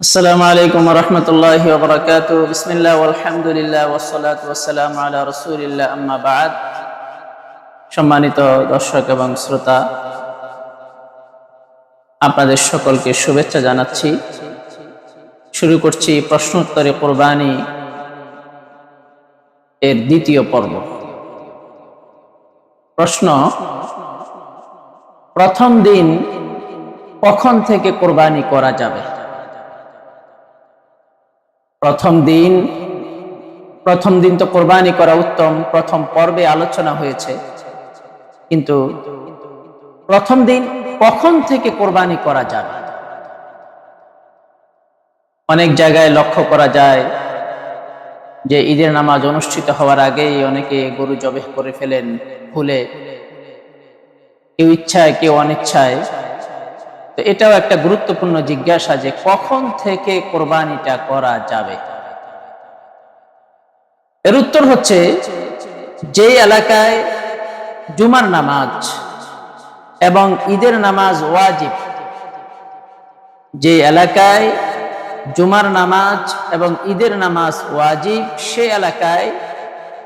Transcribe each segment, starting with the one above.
আসসালামু আলাইকুম রহমতুল্লাহ বরকাত। বিসমিল্লা আলহামদুলিল্লাহ ওসলাত ওসালাম আল্লাহ রসুলিল্লাহ, আম্মা বাদ। সম্মানিত দর্শক এবং শ্রোতা, আপনাদের সকলকে শুভেচ্ছা জানাচ্ছি। শুরু করছি প্রশ্নোত্তরে কোরবানি এর দ্বিতীয় পর্ব। প্রশ্ন, প্রথম দিন কখন থেকে কোরবানি করা যাবে? প্রথম দিন প্রথম দিন তো কোরবানি করা উত্তম, প্রথম পর্বে আলোচনা হয়েছে। কিন্তু প্রথম দিন কখন থেকে কোরবানি করা যাবে? অনেক জায়গায় লক্ষ্য করা যায় যে ঈদের নামাজ অনুষ্ঠিত হওয়ার আগেই অনেকে গরু জবেহ করে ফেলেন, ভুলে। কেউ ইচ্ছায়, কেউ অনিচ্ছায়। তো এটাও একটা গুরুত্বপূর্ণ জিজ্ঞাসা যে কখন থেকে কোরবানিটা করা যাবে। এর উত্তর হচ্ছে যে এলাকায় জুমার নামাজ এবং ঈদের নামাজ ওয়াজিব যে এলাকায় জুমার নামাজ এবং ঈদের নামাজ ওয়াজিব, সে এলাকায়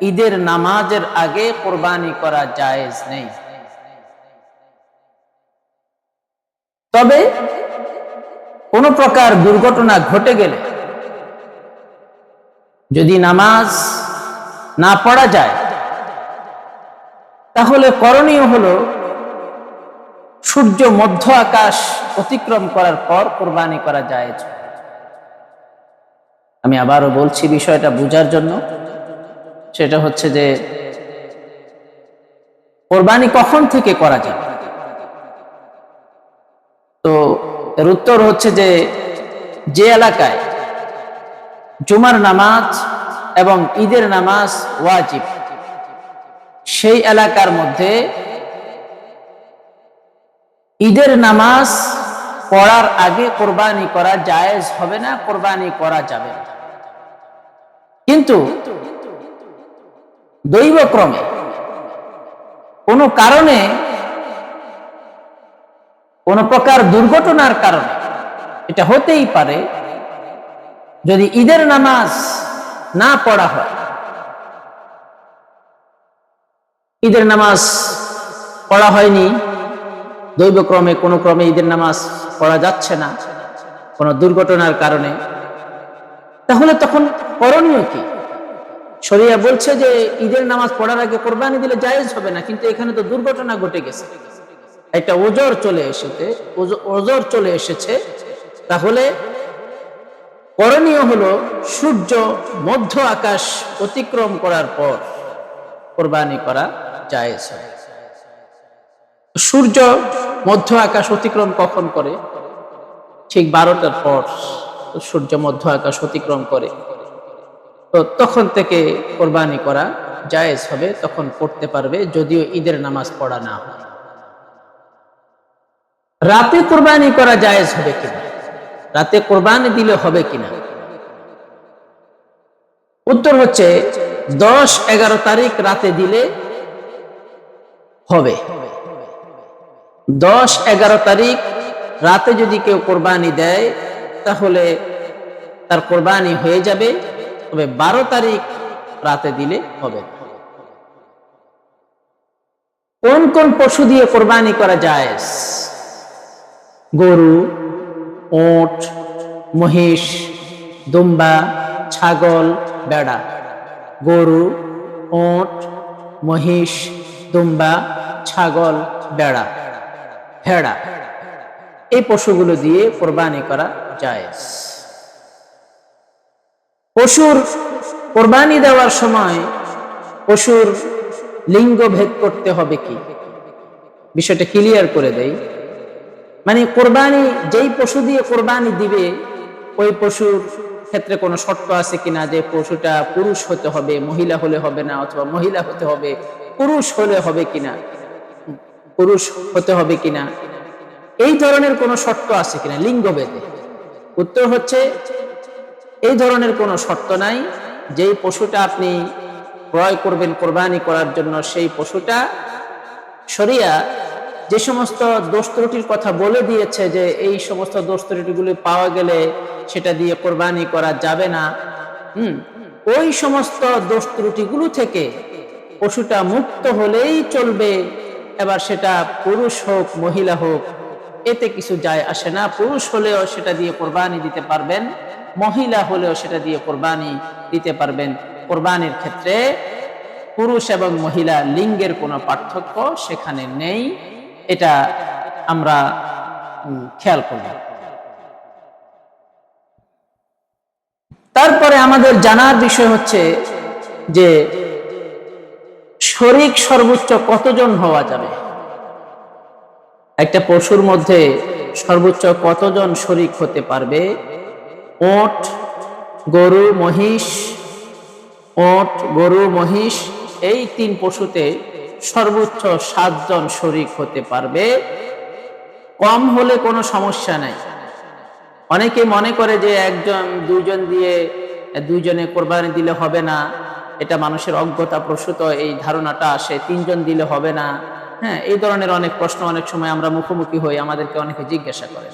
ঈদের নামাজের আগে কোরবানি করা জায়েজ নেই। তবে কোন প্রকার দুর্ঘটনা ঘটে গেলে যদি নামাজ না পড়া যায়, তাহলে করণীয় হলো সূর্য মধ্য আকাশ অতিক্রম করার পর কোরবানি করা যায়। আমি আবারও বলছি বিষয়টা বুঝার জন্য। সেটা হচ্ছে যে কোরবানি কখন থেকে করা যায়? তো এর উত্তর হচ্ছে যে যে এলাকায় জুমার নামাজ এবং ঈদের নামাজ ওয়াজিব, সেই এলাকার মধ্যে ঈদের নামাজ পড়ার আগে কোরবানি করা জায়েজ হবে না, কোরবানি করা যাবে না। কিন্তু দৈবক্রমে কোনো কারণে কোন প্রকার দুর্ঘটনার কারণে। এটা হতেই পারে যদি ঈদের নামাজ না পড়া হয়। ঈদের নামাজ পড়া হয়নি, দৈবক্রমে কোনো ক্রমে ঈদের নামাজ পড়া যাচ্ছে না, কোনো দুর্ঘটনার কারণে। তাহলে তখন করণীয় কি? শরিয়া বলছে যে ঈদের নামাজ পড়ার আগে কোরবানি দিলে জায়েজ হবে না, কিন্তু এখানে তো দুর্ঘটনা ঘটে গেছে। একটা ওজর চলে এসেছে ওজর চলে এসেছে। তাহলে করণীয় হলো সূর্য মধ্য আকাশ অতিক্রম করার পর কোরবানি করা যায় সূর্য মধ্য আকাশ অতিক্রম কখন করে? ঠিক বারোটার পর সূর্য মধ্য আকাশ অতিক্রম করে। তো তখন থেকে কোরবানি করা জায়েজ হবে, তখন পড়তে পারবে, যদিও ঈদের নামাজ পড়া না হয়। রাতে কোরবানি করা জায়েজ হবে কিনা? রাতে কোরবানি দিলে হবে কিনা? উত্তর হচ্ছে, দশ এগারো তারিখ রাতে দিলে হবে। দশ এগারো তারিখ রাতে যদি কেউ কোরবানি দেয়, তাহলে তার কোরবানি হয়ে যাবে, তবে বারো তারিখ রাতে দিলে হবে। কোন কোন পশু দিয়ে কোরবানি করা যায় গরু, ওট, মহিষ, দুম্বা, ছাগল, বেড়া। গরু, ওট, মহিষ, দুম্বা, ছাগল, বেড়া, ভেড়া। এই পশুগুলো দিয়ে কোরবানি করা যায় পশুর কোরবানি দেওয়ার সময় পশুর লিঙ্গ ভেদ করতে হবে কি? বিষয়টা ক্লিয়ার করে দেয় মানে কোরবানি, যেই পশু দিয়ে কোরবানি দিবে, ওই পশুর ক্ষেত্রে কোনো শর্ত আছে কিনা যে পশুটা পুরুষ হতে হবে, মহিলা হলে হবে না অথবা মহিলা হতে হবে, পুরুষ হলে হবে কিনা? পুরুষ হতে হবে কিনা? এই ধরনের কোনো শর্ত আছে কিনা? লিঙ্গভেদে উত্তর হচ্ছে, এই ধরনের কোনো শর্ত নাই, যেই পশুটা আপনি ক্রয় করবেন কোরবানি করার জন্য, সেই পশুটা সরিয়া যে সমস্ত দোষ ত্রুটির কথা বলে দিয়েছে যে এই সমস্ত দোষ ত্রুটিগুলি পাওয়া গেলে সেটা দিয়ে কোরবানি করা যাবে না, হুম, ওই সমস্ত দোষ ত্রুটিগুলো থেকে পশুটা মুক্ত হলেই চলবে। এবার সেটা পুরুষ হোক, মহিলা হোক, এতে কিছু যায় আসে না। পুরুষ হলেও সেটা দিয়ে কোরবানি দিতে পারবেন, মহিলা হলেও সেটা দিয়ে কোরবানি দিতে পারবেন। কোরবানির ক্ষেত্রে পুরুষ এবং মহিলা লিঙ্গের কোনো পার্থক্য সেখানে নেই। এটা আমরা খেয়াল করব। তারপরে আমাদের জানার বিষয় হচ্ছে যে শরিক সর্বোচ্চ কতজন হওয়া যাবে? একটা পশুর মধ্যে সর্বোচ্চ কতজন শরিক হতে পারবে? ওট, গরু, মহিষ, ওট, গরু, মহিষ, এই তিন পশুতে সর্বোচ্চ সাতজন শরিক হতে পারবে। কম হলে কোনো সমস্যা নাই। অনেকে মনে করে যে একজন, দুইজন দিয়ে দুইজনে কোরবানি দিলে হবে না। এটা মানুষের অজ্ঞতা প্রসূত, এই ধারণাটা আসে, তিনজন দিলে হবে না। হ্যাঁ এই ধরনের অনেক প্রশ্ন অনেক সময় আমরা মুখোমুখি হই, আমাদেরকে অনেকে জিজ্ঞাসা করে।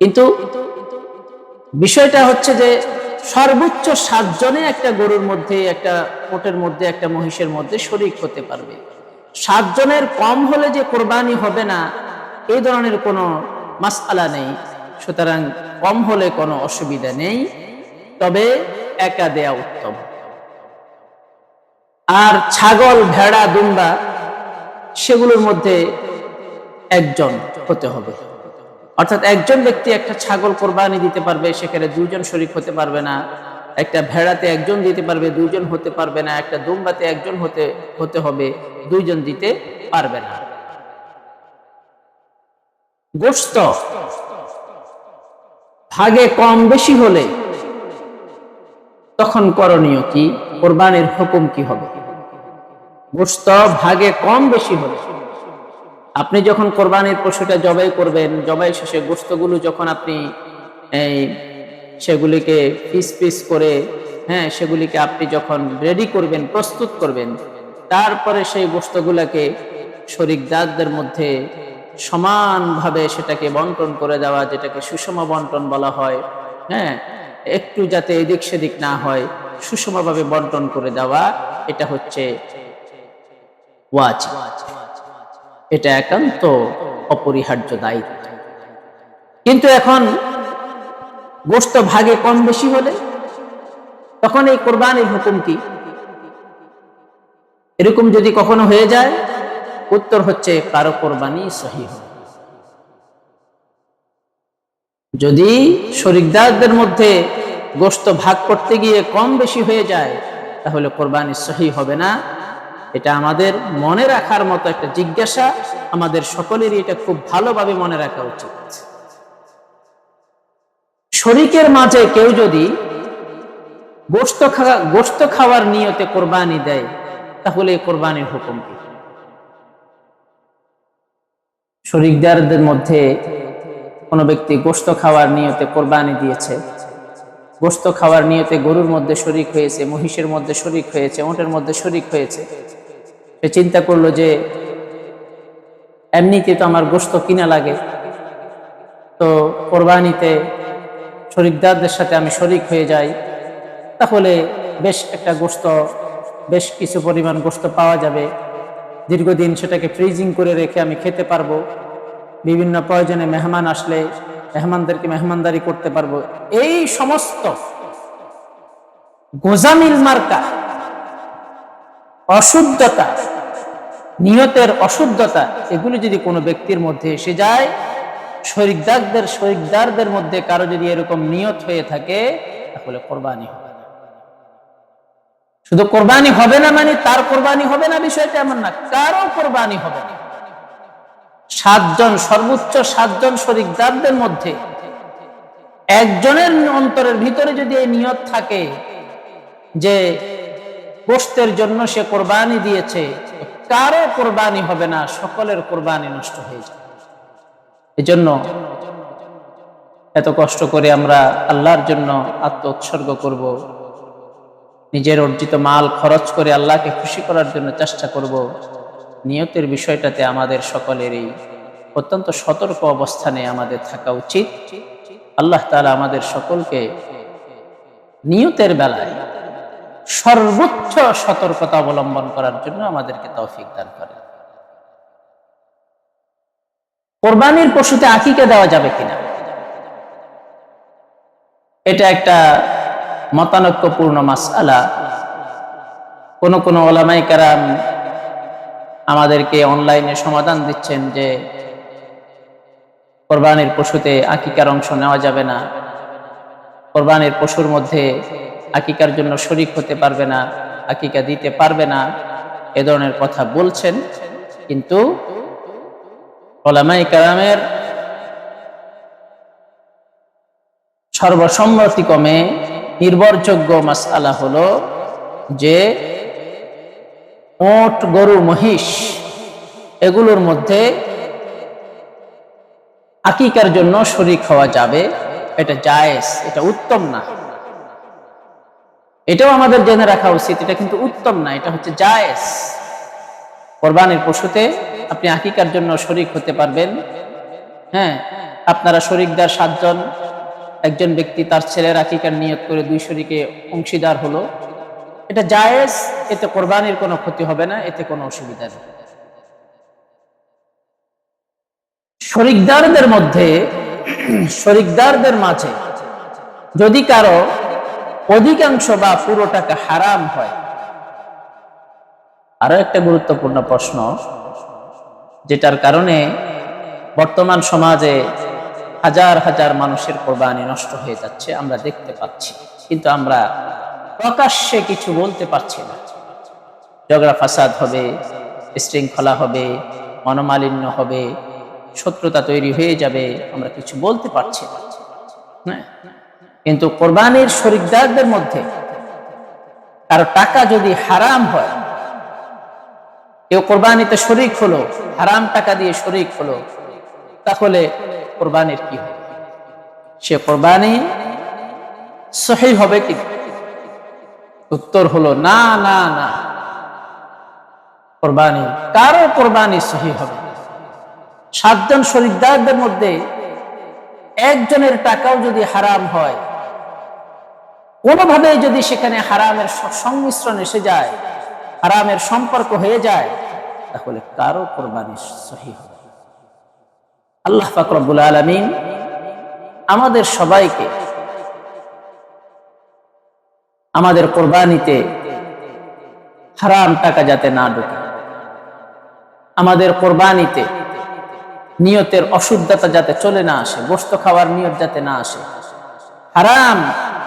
কিন্তু বিষয়টা হচ্ছে যে সর্বোচ্চ সাতজনে একটা গরুর মধ্যে, একটা ওটের মধ্যে, একটা মহিষের মধ্যে শরিক হতে পারবে। সাতজনের কম হলে যে কোরবানি হবে না এই ধরনের কোনো মাসআলা নেই। সুতরাং কম হলে কোনো অসুবিধা নেই, তবে একা দেয়া উত্তম। আর ছাগল, ভেড়া, দুম্বা, সেগুলোর মধ্যে একজন হতে হবে। অর্থাৎ একজন ব্যক্তি একটা ছাগল কোরবানি দিতে পারবে, সেখানে দুইজন শরিক হতে পারবে না। একটা ভেড়াতে একজন দিতে পারবে, দুইজন হতে পারবে না। একটা দুম্বাতে একজন হতে হতে হবে, দুইজন দিতে পারবে না। গোস্ত ভাগে কম বেশি হলে তখন করণীয় কি? কোরবানির হুকুম কি হবে? গোস্ত ভাগে কম বেশি হলে আপনি যখন কোরবানির পশুটা জবাই করবেন, জবাই শেষে গোস্তগুলো যখন আপনি এই সেগুলিকে পিস পিস করে হ্যাঁ সেগুলিকে আপনি যখন রেডি করবেন, প্রস্তুত করবেন, তারপরে সেই গোস্তগুলোকে শরিকদারদের মধ্যে সমানভাবে সেটাকে বন্টন করে দেওয়া, যেটাকে সুষম বন্টন বলা হয় হ্যাঁ একটু যাতে এদিক সেদিক না হয়, সুষমভাবে বন্টন করে দেওয়া, এটা হচ্ছে ওয়াজিব। এটা একান্ত অপরিহার্য দায়িত্ব। কিন্তু এখন গোস্ত ভাগে কম বেশি হলে তখন এই কোরবানির হুকুম কি? এরকম যদি কখনো হয়ে যায়, উত্তর হচ্ছে কারও কোরবানি সহি যদি শরিকদারদের মধ্যে গোস্ত ভাগ করতে গিয়ে কম বেশি হয়ে যায়, তাহলে কোরবানি সহি হবে না। এটা আমাদের মনে রাখার মতো একটা জিজ্ঞাসা আমাদের সকলেরই এটা খুব ভালোভাবে মনে রাখা উচিত। শরিকের মাঝে কেউ যদি গোস্ত খাওয়া গোস্ত খাওয়ার নিয়তে কোরবানি দেয়, তাহলে কোরবানির হুকুম কি? শরিকদারদের মধ্যে কোনো ব্যক্তি গোস্ত খাওয়ার নিয়তে কোরবানি দিয়েছে গোস্ত খাওয়ার নিয়তে গরুর মধ্যে শরিক হয়েছে, মহিষের মধ্যে শরিক হয়েছে ওটের মধ্যে শরিক হয়েছে সে চিন্তা করল যে এমনিতে তো আমার গোস্ত কিনা লাগে। তো কোরবানিতে শরিকদারদের সাথে আমি শরিক হয়ে যাই। তাহলে বেশ একটা গোস্ত, বেশ কিছু পরিমাণ গোস্ত পাওয়া যাবে। দীর্ঘদিন সেটাকে ফ্রিজিং করে রেখে আমি খেতে পারব। বিভিন্ন প্রয়োজনে মেহমান আসলে মেহমানদেরকে মেহমানদারি করতে পারব। এই সমস্ত গোজামিল মার্কা, অশুদ্ধতা নিয়তের অশুদ্ধতা, এগুলি যদি কোনো ব্যক্তির মধ্যে এসে যায়, শরিকদারদের শরিকদারদের মধ্যে কারও যদি এরকম নিয়ত হয়ে থাকে, তাহলে কোরবানি হবে। শুধু কোরবানি হবে না মানে তার কোরবানি হবে না, বিষয়টা এমন না, কারও কোরবানি হবে না সাতজন, সর্বোচ্চ সাতজন শরিকদারদের মধ্যে একজনের অন্তরের ভিতরে যদি এই নিয়ত থাকে যে গোস্তের জন্য সে কোরবানি দিয়েছে কারও কোরবানি হবে না, সকলের কোরবানি নষ্ট হয়ে যাবে এজন্য এত কষ্ট করে আমরা আল্লাহর জন্য আত্ম উৎসর্গ করব, নিজের অর্জিত মাল খরচ করে আল্লাহকে খুশি করার জন্য চেষ্টা করব। নিয়তের বিষয়টাতে আমাদের সকলেরই অত্যন্ত সতর্ক অবস্থানে আমাদের থাকা উচিত। আল্লাহ তালা আমাদের সকলকে নিয়তের বেলায় সর্বোচ্চ সতর্কতা অবলম্বন করার জন্য আমাদেরকে তৌফিক দান করে। কোরবানির পশুতে আকিকে দেওয়া যাবে কিনা? এটা একটা মতানৈক্যপূর্ণ মাসালা কোন কোন ওলামাই কারাম আমাদেরকে অনলাইনে সমাধান দিচ্ছেন যে কোরবানির পশুতে আকিকার অংশ নেওয়া যাবে না। কোরবানির পশুর মধ্যে আকিকার জন্য শরিক হতে পারবে না আকিকা দিতে পারবে না, এ ধরনের কথা বলছেন। কিন্তু ওলামাই কারামের সর্বসম্মতিক্রমে নির্ভরযোগ্য মাসআলা হলো যে ওট, গরু, মহিষ, এগুলোর মধ্যে আকিকার জন্য শরিক হওয়া যাবে। এটা জায়েজ, এটা উত্তম না। এটাও আমাদের জেনে রাখা উচিত, এটা কিন্তু উত্তম না, এটা হচ্ছে জায়েজ। কোরবানির পশুতে আপনি আকিকার জন্য শরিক হতে পারবেন। হ্যাঁ আপনারা শরিকদার সাতজন, একজন ব্যক্তি তার ছেলের আকিকার নিয়ত করে দুই শরিকে অংশীদার হলো। এটা জায়েজ, এতে কোরবানির কোনো ক্ষতি হবে না, এতে কোনো অসুবিধা নেই। শরিকদারদের মধ্যে, শরিকদারদের মাঝে যদি কারও অধিকাংশ বা পুরো টাকা হারাম হয়। আরও একটা গুরুত্বপূর্ণ প্রশ্ন, যেটার কারণে বর্তমান সমাজে হাজার হাজার মানুষের কোরবানি নষ্ট হয়ে যাচ্ছে, আমরা দেখতে পাচ্ছি। কিন্তু আমরা প্রকাশ্যে কিছু বলতে পারছি না। ঝগড়া ফাসাদ হবে শৃঙ্খলা হবে, মনোমালিন্য হবে, শত্রুতা তৈরি হয়ে যাবে, আমরা কিছু বলতে পারছি না। হ্যাঁ? কিন্তু কোরবানির শরিকদারদের মধ্যে কারও টাকা যদি হারাম হয়, কেউ কোরবানিতে শরিক হলো, হারাম টাকা দিয়ে শরিক হলো, তাহলে কোরবানির কি হবে? সে কোরবানি সহি হবে কি? উত্তর হলো না না না। কোরবানি, কারও কোরবানি সহি হবে। সাতজন শরিকদারদের মধ্যে একজনের টাকাও যদি হারাম হয় কোনোভাবে যদি সেখানে হারামের সংমিশ্রণ এসে যায়, হারামের সম্পর্ক হয়ে যায়, তাহলে কারও কোরবানি সহি আল্লাহ ফাকরবুল আলমিন আমাদের সবাইকে আমাদের কোরবানিতে হারাম টাকা যাতে না ঢুকে, আমাদের কোরবানিতে নিয়তের অশুদ্ধতা যাতে চলে না আসে গোস্ত খাওয়ার নিয়ত যাতে না আসে, হারাম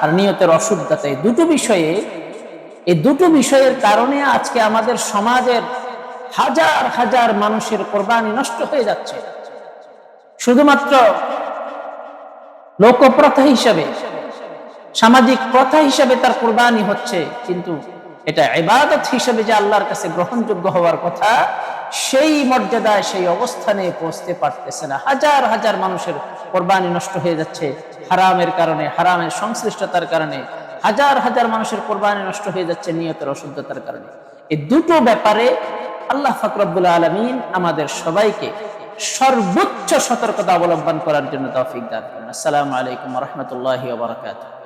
আর নিয়তের অশুদ্ধতা। এই দুটো বিষয়ে, এই দুটো বিষয়ের কারণে আজকে আমাদের সমাজের হাজার হাজার মানুষের কোরবানি নষ্ট হয়ে যাচ্ছে। শুধুমাত্র লোকপ্রথা হিসাবে, সামাজিক প্রথা হিসাবে তার কোরবানি হচ্ছে, কিন্তু এটা এবাদত হিসাবে যে আল্লাহর কাছে গ্রহণযোগ্য হওয়ার কথা, সেই মর্যাদায় সেই অবস্থানে পৌঁছতে পারতেছে না। হাজার হাজার মানুষের কোরবানি নষ্ট হয়ে যাচ্ছে হারামের কারণে, হারামের সংশ্লিষ্টতার কারণে। হাজার হাজার মানুষের কোরবানি নষ্ট হয়ে যাচ্ছে নিয়তের অশুদ্ধতার কারণে। এই দুটো ব্যাপারে আল্লাহ ফাকরবুল্লা আলমিন আমাদের সবাইকে সর্বোচ্চ সতর্কতা অবলম্বন করার জন্য তৌফিক দান করেন। আসসালামু আলাইকুম রহমতুল্লাহ বারকাতুহ।